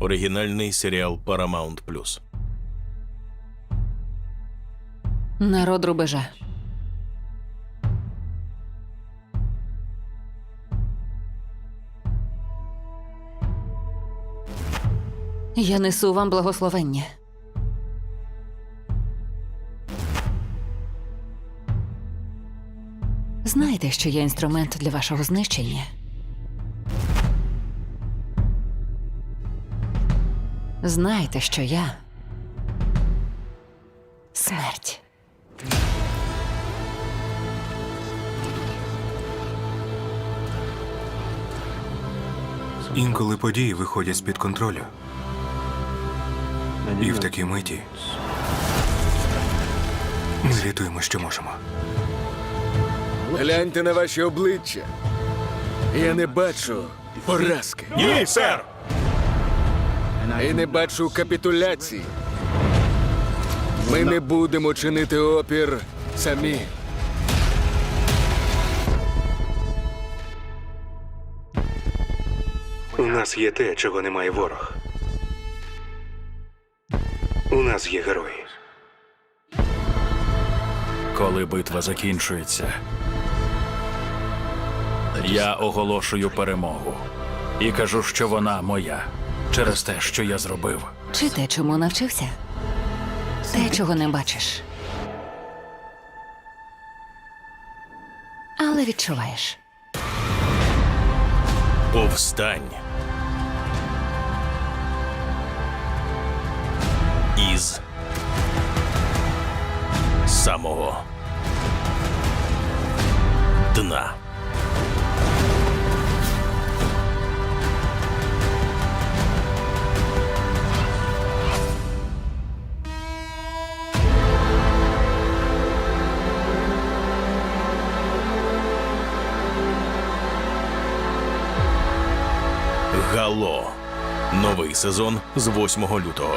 Оригінальний серіал Paramount+. Народ рубежа. Я несу вам благословення. Знаєте, що я інструмент для вашого знищення. Знаєте, що я смерть. Інколи події виходять з-під контролю. І в такій миті ми рятуємо, що можемо. Гляньте на ваші обличчя. Я не бачу поразки. Ні, сер! І не бачу капітуляції. Ми не будемо чинити опір самі. У нас є те, чого немає ворог. У нас є герої. Коли битва закінчується, я оголошую перемогу і кажу, що вона моя через те, що я зробив. Чи те, чому навчився? Те, чого не бачиш. Але відчуваєш. Повстань. Із самого дна. Гало. Новий сезон з 8 лютого.